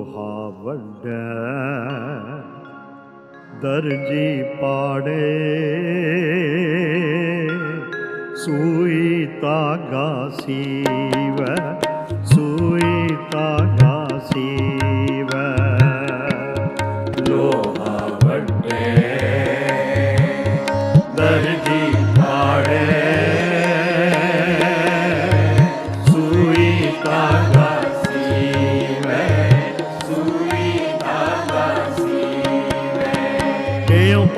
ਲੋਹਾ ਵੱਡਾ ਦਰਜੀ ਪਾੜੇ। ਸੂਈ ਤਾਗਾ ਸੀਵੈ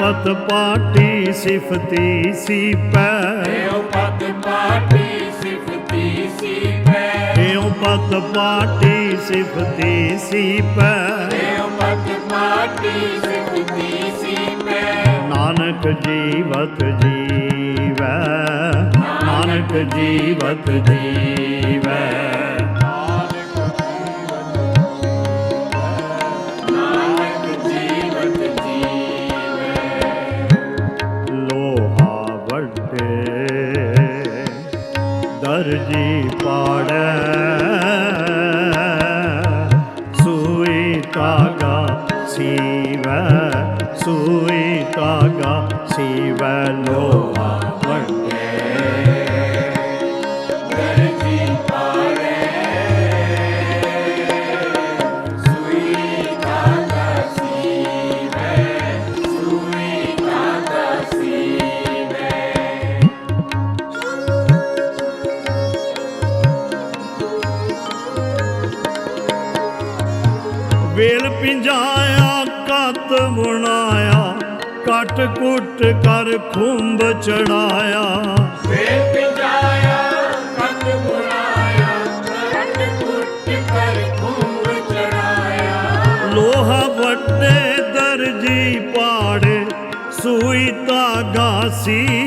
ਪਤ ਪਾਟੀ ਸਿਫਤੀ ਸੀ ਪੈ। ਏਉ ਪਤ ਪਾਟੀ ਸਿਫਤੀ ਸੀ ਪੈ? ਏਉ ਪਤ ਪਾਟੀ ਸਿਫਤੀ ਸੀ ਪੈ? ਏਉ ਪਤ ਪਾਟੀ ਸਿਫਤੀ ਸੀ ਪੈ? ਨਾਨਕ ਜੀਵਤ ਜੀਵੈ। ਨਾਨਕ ਜੀਵਤ ਜੀਵੈ। ਸੀਵੈ ਲੋਹਾ ਵੱਡੇ ਵੇਲ ਪਿੰਜਾਇਆ ਕੱਤ ਬੁਣਾਇਆ ਕਟ ਕੁੱਟ ਕਰ ਖੁੰਬ ਚੜਾਇਆ। ਵੇਲ ਪਿਜਾਇਆ ਕੰਨ ਬੁਲਾਇਆ ਕੰਨ ਕੁੱਟ ਕਰ ਖੂਬ ਚੜਾਇਆ ਲੋਹਾ ਵੱਡੇ ਦਰਜੀ ਪਾੜੇ, ਸੂਈ ਤਾਗਾ ਸੀਵੈ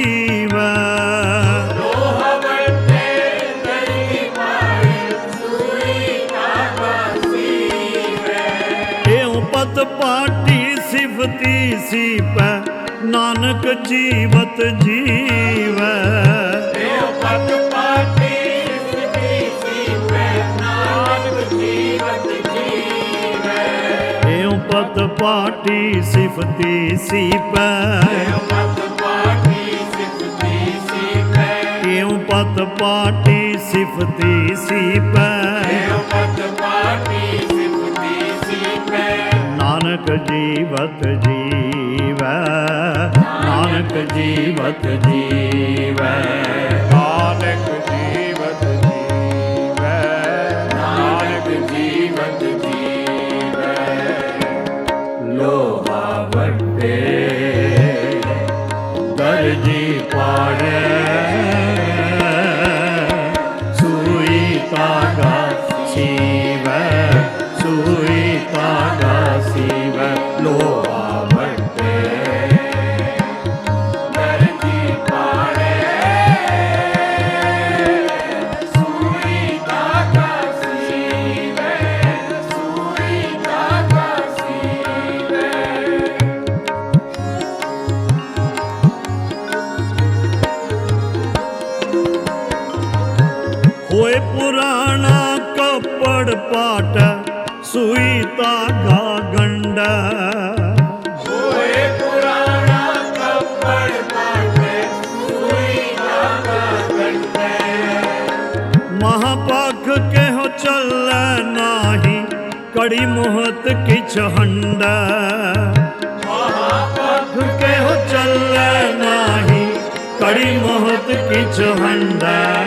ਪਾਟੀ ਸਿਫਤੀ ਸੀ ਪੈ ਨਾਨਕ ਜੀਵਤ ਜੀਵੈ। ਏਉ ਪਤ ਪਾਟੀ ਸਿਫਤੀ ਸੀ ਪੈ ਨਾਨਕ ਜੀਵਤ ਜੀਵੈ। ਪਤ ਪਾਟੀ ਸਿਫਤੀ ਸੀ ਪੈ। ਏਉ ਪਤ ਪਾਟੀ ਸਿਫਤੀ ਸੀ ਪੈ। ਏਉ ਪਤ ਪਾਟੀ ਸਿਫਤੀ ਸੀ ਪੈ। ਏਉ ਪਤ ਪਾਟੀ ਨਾਨਕ ਜੀਵਤ ਜੀਵੈ ਨਾਨਕ ਜੀਵਤ ਜੀਵੈ। ਹੋਏ ਪੁਰਾਣਾ ਕੱਪੜ ਪਾਟ ਸੂਈ ਤਾਗਾ ਗੰਡਾ। ਹੋਏ ਪੁਰਾਣਾ ਕੱਪੜ ਪਾਟੇ ਸੂਈ ਕਾਗਾ ਕੰਟੇ ਮਹਾਪਾਖ ਕਹਿਓ ਚੱਲੈ ਨਾਹੀ ਕੜੀ ਮੋਹਤ ਕਿਛ ਹੰਡਾ। ਮਹਾਪੁਰਖ ਕਹਿਓ ਚੱਲੈ ਨਾਹੀ ਕੜੀ ਮੋਹਤ ਕਿਛ ਹੰਡਾ।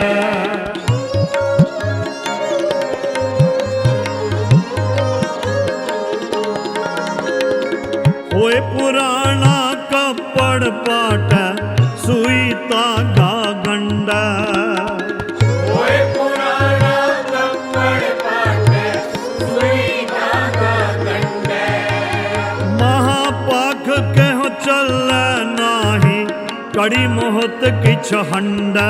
ਕੜੀ ਮੋਹਤ ਕਿਛ ਹੰਡਾ।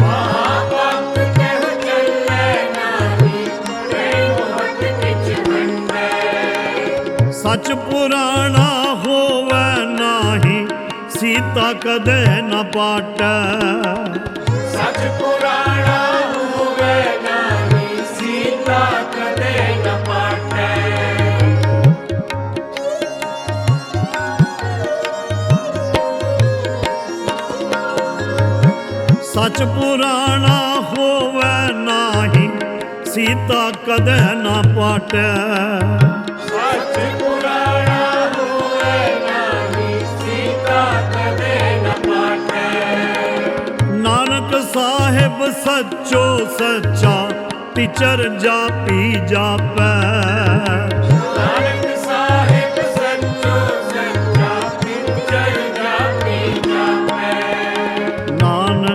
ਮਹਾਪੁਰਖ ਕਹਿ ਚੱਲੇ ਨਾਹੀ ਕਈ ਮੋਹਤ ਕਿਛ ਮੰਡੇ ਸੱਚ ਪੁਰਾਣਾ ਹੋਵੇ ਨਾਹੀ, ਸੀਤਾ ਕਦੇ ਨ ਪਾਟੈ। ਸੱਚ ਪੁਰਾਣਾ ਹੋਵੇ ਨਾਹੀ ਸੀਤਾ ਕਦੇ ਨਾ ਪਾਟੈ। ਸੱਚ ਪੁਰਾਣਾ ਹੋਵੇ ਨਾਹੀ ਸੀਤਾ ਕਦੇ ਨ ਪਾਟੈ। ਨਾਨਕ ਸਾਹਿਬ ਸੱਚੋ ਸੱਚਾ ਟੀਚਰ ਜਾਪੀ ਜਾਪੈ।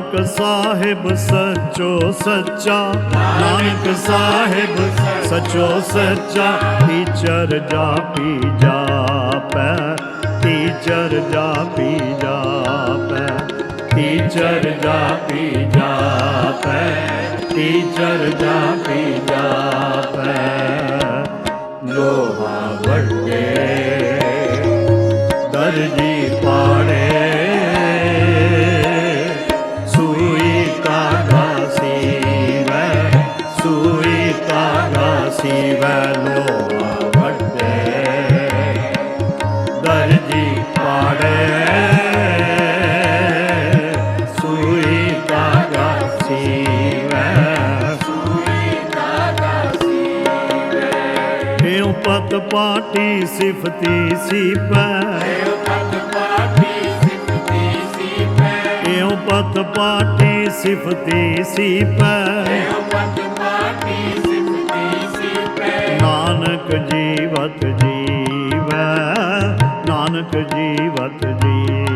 ਨਾਨਕ ਸਾਹਿਬ ਸੱਚੋ ਸੱਚਾ, ਨਾਨਕ ਸਾਹਿਬ ਸੱਚੋ ਸੱਚਾ, ਟੀਚਰ ਜਾਪੀ ਜਾਪੈ, ਟੀਚਰ ਜਾਪੀ ਜਾਪੈ, ਟੀਚਰ ਜਾਪੀ ਜਾਪੈ, ਟੀਚਰ ਜਾਪੀ ਜਾਪੈ। ਲੋਹਾ ਵੱਡੇ ਪਾਟੀ ਸਿਫਤੀ ਸੀਪੈ ਦੇਵ ਪਤ ਪਾਟੀ ਸਿਫਤੀ ਸੀਪੈ ਕਿਉ ਪਤ ਪਾਟੀ ਸਿਫਤੀ ਸੀਪੈ ਦੇਵ ਪਤ ਪਾਟੀ ਸਿਫਤੀ ਸੀਪੈ ਨਾਨਕ ਜੀਵਤ ਜੀਵੈ, ਨਾਨਕ ਜੀਵਤ ਜੀਵੈ।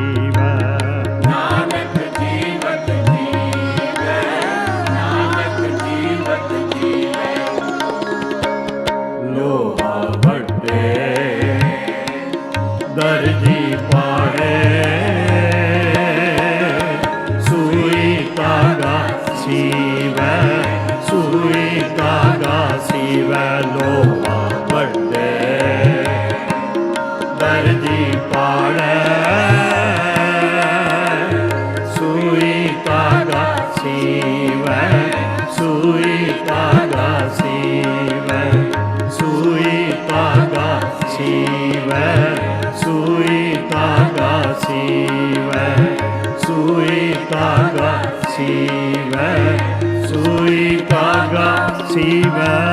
ਕਾਗਾ ਸੀਵੈ ਸੂਈ ਕਾਗਾ ਸੀਵੈ